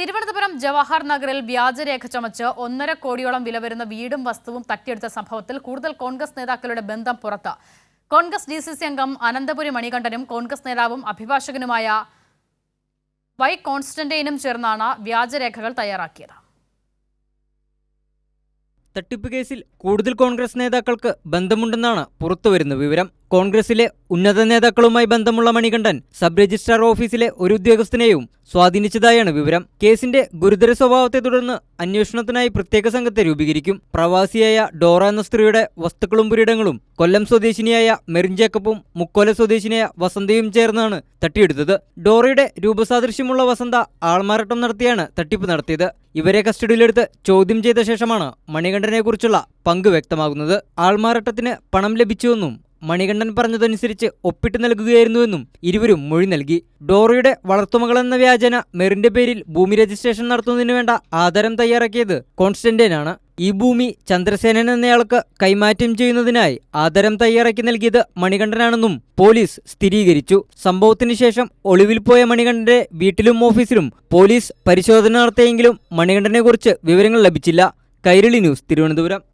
തിരുവനന്തപുരം ജവഹർ നഗറിൽ വ്യാജരേഖ ചമച്ച് ഒന്നര കോടിയോളം വില വരുന്ന വീടും വസ്തുവും തട്ടിയെടുത്ത സംഭവത്തിൽ കൂടുതൽ കോൺഗ്രസ് നേതാക്കളുടെ ബന്ധം പുറത്ത്. കോൺഗ്രസ് ഡി സി സി അംഗം അനന്തപുരി മണികണ്ഠനും കോൺഗ്രസ് നേതാവും അഭിഭാഷകനുമായ വൈ കോൺസ്റ്റന്റൈനും ചേർന്നാണ് വ്യാജരേഖകൾ തയ്യാറാക്കിയത്. തട്ടിപ്പ് കേസിൽ കൂടുതൽ കോൺഗ്രസ് നേതാക്കൾക്ക് ബന്ധമുണ്ടെന്നാണ് പുറത്തുവരുന്ന വിവരം. കോൺഗ്രസിലെ ഉന്നത നേതാക്കളുമായി ബന്ധമുള്ള മണികണ്ഠൻ സബ് രജിസ്ട്രാർ ഓഫീസിലെ ഒരു ഉദ്യോഗസ്ഥനെയും സ്വാധീനിച്ചതായാണ് വിവരം. കേസിന്റെ ഗുരുതര സ്വഭാവത്തെ തുടർന്ന് അന്വേഷണത്തിനായി പ്രത്യേക സംഘത്തെ രൂപീകരിക്കും. പ്രവാസിയായ ഡോറ എന്ന സ്ത്രീയുടെ വസ്തുക്കളും പുരിടങ്ങളും കൊല്ലം സ്വദേശിനിയായ മെറിൻ ജേക്കബും മുക്കോല സ്വദേശിനിയായ വസന്തയും ചേർന്നാണ് തട്ടിയെടുത്തത്. ഡോറയുടെ രൂപസാദൃശ്യമുള്ള വസന്ത ആൾമാറാട്ടം നടത്തിയാണ് തട്ടിപ്പ് നടത്തിയത്. ഇവരെ കസ്റ്റഡിയിലെടുത്ത് ചോദ്യം ചെയ്ത ശേഷമാണ് മണികണ്ഠനെക്കുറിച്ചുള്ള പങ്ക് വ്യക്തമാകുന്നത്. ആൾമാറാട്ടത്തിന് പണം ലഭിച്ചുവെന്നും മണികണ്ഠൻ പറഞ്ഞതനുസരിച്ച് ഒപ്പിട്ട് നൽകുകയായിരുന്നുവെന്നും ഇരുവരും മൊഴി നൽകി. വളർത്തുമകൾ വളർത്തുമകളെന്ന വ്യാജന മെറിന്റെ പേരിൽ ഭൂമി രജിസ്ട്രേഷൻ നടത്തുന്നതിന് വേണ്ട ആധാരം തയ്യാറാക്കിയത് കോൺസ്റ്റന്റൈനാണ്. ഈ ഭൂമി ചന്ദ്രസേനൻ എന്നയാൾക്ക് കൈമാറ്റം ചെയ്യുന്നതിനായി ആധാരം തയ്യാറാക്കി നൽകിയത് മണികണ്ഠനാണെന്നും പോലീസ് സ്ഥിരീകരിച്ചു. സംഭവത്തിന് ശേഷം ഒളിവിൽ പോയ മണികണ്ഠന്റെ വീട്ടിലും ഓഫീസിലും പോലീസ് പരിശോധന നടത്തിയെങ്കിലും മണികണ്ഠനെക്കുറിച്ച് വിവരങ്ങൾ ലഭിച്ചില്ല. കൈരളി ന്യൂസ് തിരുവനന്തപുരം.